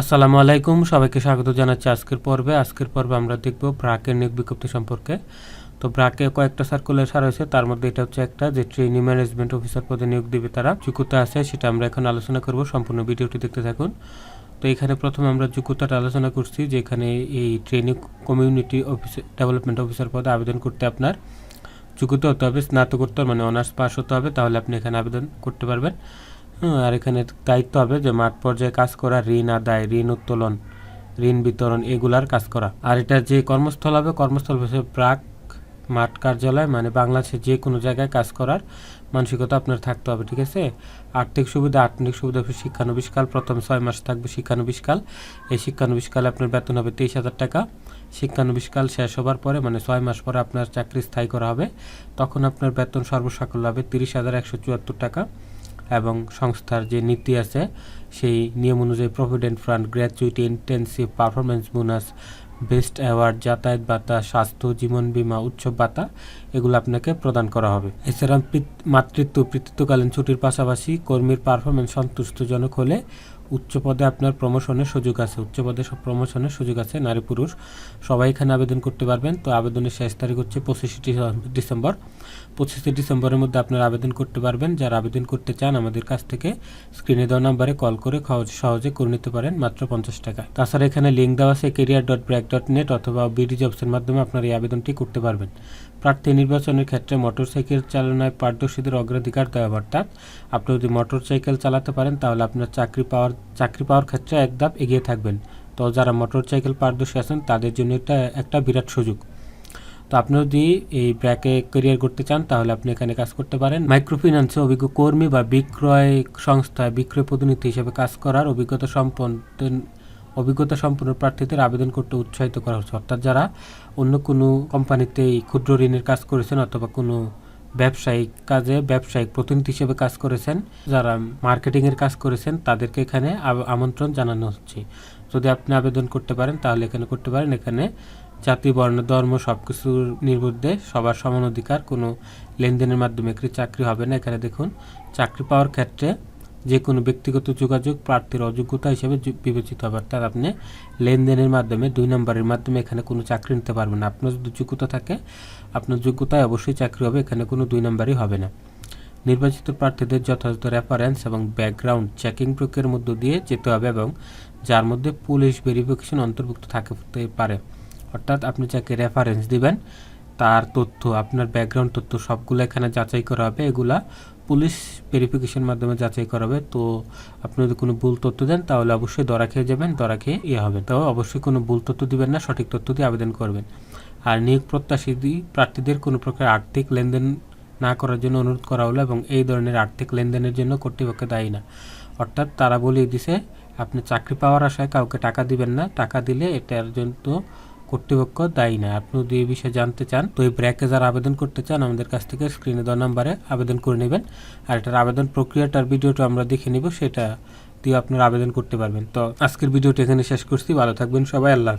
আসসালামু আলাইকুম, সবাইকে স্বাগত জানাচ্ছি আজকের পর্বে। আজকের পর্বে আমরা দেখব ব্রাকের নিয়োগ বিজ্ঞপ্তি সম্পর্কে। তো ব্রাকে কয়েকটা সার্কুলার সারা হয়েছে তার মধ্যে এটা হচ্ছে একটা যে ট্রেনি ম্যানেজমেন্ট অফিসার পদে নিয়োগ দিবে তারা। যোগ্যতা আছে, সেটা আমরা এখন আলোচনা করব, সম্পূর্ণ ভিডিওটি দেখতে থাকুন। তো এখানে প্রথমে আমরা যোগ্যতাটা আলোচনা করছি যে এখানে এই training community office development officer পদে আবেদন করতে আপনার যোগ্যতা হতে হবে, স্নাতকোত্তর মানে অনার্স পাস হতে হবে, তাহলে আপনি এখানে আবেদন করতে পারবেন। আর এখানে দায়িত্ব হবে যে মাঠ পর্যায়ে কাজ করা, ঋণ আদায়, ঋণ উত্তোলন, ঋণ বিতরণ এগুলার কাজ করা। আর এটা যে কর্মস্থল হবে, কর্মস্থল হিসেবে প্রাক মাঠ কার্যালয় মানে বাংলাদেশে যে কোনো জায়গায় কাজ করার মানসিকতা আপনার থাকতে হবে, ঠিক আছে? আর্থিক সুবিধা আর্থিক সুবিধা হবে শিক্ষানবিষ্কাল, প্রথম ছয় মাস থাকবে শিক্ষানবিষ্কাল। এই শিক্ষানবিষ্কালে আপনার বেতন হবে তেইশ হাজার টাকা। শিক্ষানবিষ্কাল শেষ হবার পরে মানে ছয় মাস পরে আপনার চাকরি স্থায়ী করা হবে। তখন আপনার বেতন সর্বসাকল্য হবে তিরিশ হাজার একশো চুয়াত্তর টাকা। এবং সংস্থার যে নীতি আছে, সেই নিয়ম অনুযায়ী provident fund gratuity intensive performance bonus best award যাতায়াত ভাতা স্বাস্থ্য জীবন বীমা উৎসব ভাতা এগুলো আপনাকে প্রদান করা হবে। এছাড়া মাতৃত্ব পিতৃত্বকালীন ছুটির পাশাপাশি কর্মীর পারফরমেন্স সন্তুষ্টজনক হলে উচ্চ পদে আপনার প্রমোশনের সুযোগ আছে। উচ্চ পদে সব প্রমোশনের সুযোগ আছে, নারী পুরুষ। সবাই এখানে আবেদন করতে পারবেন। তো আবেদনের শেষ তারিখ হচ্ছে পঁচিশে ডিসেম্বর। পঁচিশে ডিসেম্বরের মধ্যে আপনারা আবেদন করতে পারবেন। যারা আবেদন করতে চান আমাদের কাছ থেকে স্ক্রিনে দেওয়া নাম্বারে কল করে সহজ- করে নিতে পারেন, মাত্র পঞ্চাশ টাকা। তাছাড়া এখানে লিঙ্ক দেওয়া আছে career dot BRAC dot net অথবা বিডি জবসের মাধ্যমে আপনারা এই আবেদনটি করতে পারবেন। প্রার্থী নির্বাচনের ক্ষেত্রে মোটরসাইকেল চালনায় পারদর্শীদের অগ্রাধিকার দেওয়া অর্থাৎ আপনি যদি মোটরসাইকেল চালাতে পারেন, তাহলে আপনার চাকরি পাওয়ার চাকরি পাওয়ার ক্ষেত্রে এক ধাপ এগিয়ে থাকবেন। তো যারা মোটরসাইকেল পারদর্শী আছেন, তাদের জন্য এটা একটা বিরাট সুযোগ। তো আপনি যদি এই ব্র্যাকে ক্যারিয়ার করতে চান, তাহলে আপনি এখানে কাজ করতে পারেন। মাইক্রোফিন্যান্সে অভিজ্ঞ কর্মী বা বিক্রয় সংস্থায় বিক্রয় প্রতিনিধি হিসেবে কাজ করার অভিজ্ঞতা সম্পন্ন অভিজ্ঞতা সম্পন্ন প্রার্থীদের আবেদন করতে উৎসাহিত করা হচ্ছে। অর্থাৎ যারা অন্য কোনো কোম্পানিতে ক্ষুদ্র ঋণের কাজ করেছেন অথবা কোনো ব্যবসায়িক কাজে ব্যবসায়িক প্রতিনিধি হিসেবে কাজ করেছেন। যারা মার্কেটিং এর কাজ করেছেন, তাদেরকে এখানে আমন্ত্রণ জানানো হচ্ছে। যদি আপনি আবেদন করতে পারেন, তাহলে এখানে করতে পারেন। এখানে জাতি, বর্ণ, ধর্ম সব কিছুর নির্বুদ্ধে সবার সমান অধিকার। কোনো লেনদেনের মাধ্যমে একটি চাকরি হবে না। এখানে দেখুন, চাকরি পাওয়ার ক্ষেত্রে যে কোনো ব্যক্তিগত যোগাযোগ প্রার্থীর অযোগ্যতা হিসেবে বিবেচিত হবে। অর্থাৎ আপনি লেনদেনের মাধ্যমে, দুই নম্বরের মাধ্যমে এখানে কোনো চাকরি নিতে পারবেন না। আপনার যদি যোগ্যতা থাকে, আপনার যোগ্যতায় অবশ্যই চাকরি হবে, এখানে কোনো দুই নম্বরই হবে না। নির্বাচিত প্রার্থীদের যথাযথ রেফারেন্স এবং ব্যাকগ্রাউন্ড চেকিং প্রক্রিয়ার মধ্য দিয়ে যেতে হবে এবং যার মধ্যে পুলিশ ভেরিফিকেশন অন্তর্ভুক্ত থাকতে পারে। অর্থাৎ আপনি যাকে রেফারেন্স দিবেন তার তথ্য, আপনার ব্যাকগ্রাউন্ড তথ্য সবগুলো এখানে যাচাই করা হবে। এগুলা পুলিশ ভেরিফিকেশন মাধ্যমে যাচাই করা হবে। তো আপনি যদি কোনো ভুল তথ্য দেন, তাহলে অবশ্যই দরা খেয়ে যাবেন দরা খেয়ে ইয়ে হবে। তো অবশ্যই কোনো ভুল তথ্য দিবেন না, সঠিক তথ্য দিয়ে আবেদন করবেন। আর নিয়োগ প্রত্যাশী প্রার্থীদের কোনো প্রকার আর্থিক লেনদেন না করার জন্য অনুরোধ করা হলো এবং এই ধরনের আর্থিক লেনদেনের জন্য কর্তৃপক্ষ দায়ী না। অর্থাৎ তারা বলিয়ে দিছে, আপনি চাকরি পাওয়ার আশায় কাউকে টাকা দিবেন না। টাকা দিলে এটার জন্য কর্তৃপক্ষ দায়ী না আপনি যদি এই বিষয়ে জানতে চান, তো এই ব্র্যাকে যারা আবেদন করতে চান, আমাদের কাছ থেকে স্ক্রিনে দেওয়া নাম্বারে আবেদন করে নেবেন। আর এটার আবেদন প্রক্রিয়াটার ভিডিওটা আমরা দেখে নিব, সেটা দিয়ে আপনারা আবেদন করতে পারবেন। তো আজকের ভিডিওটা এখানে শেষ করছি। ভালো থাকবেন সবাই, আল্লাহ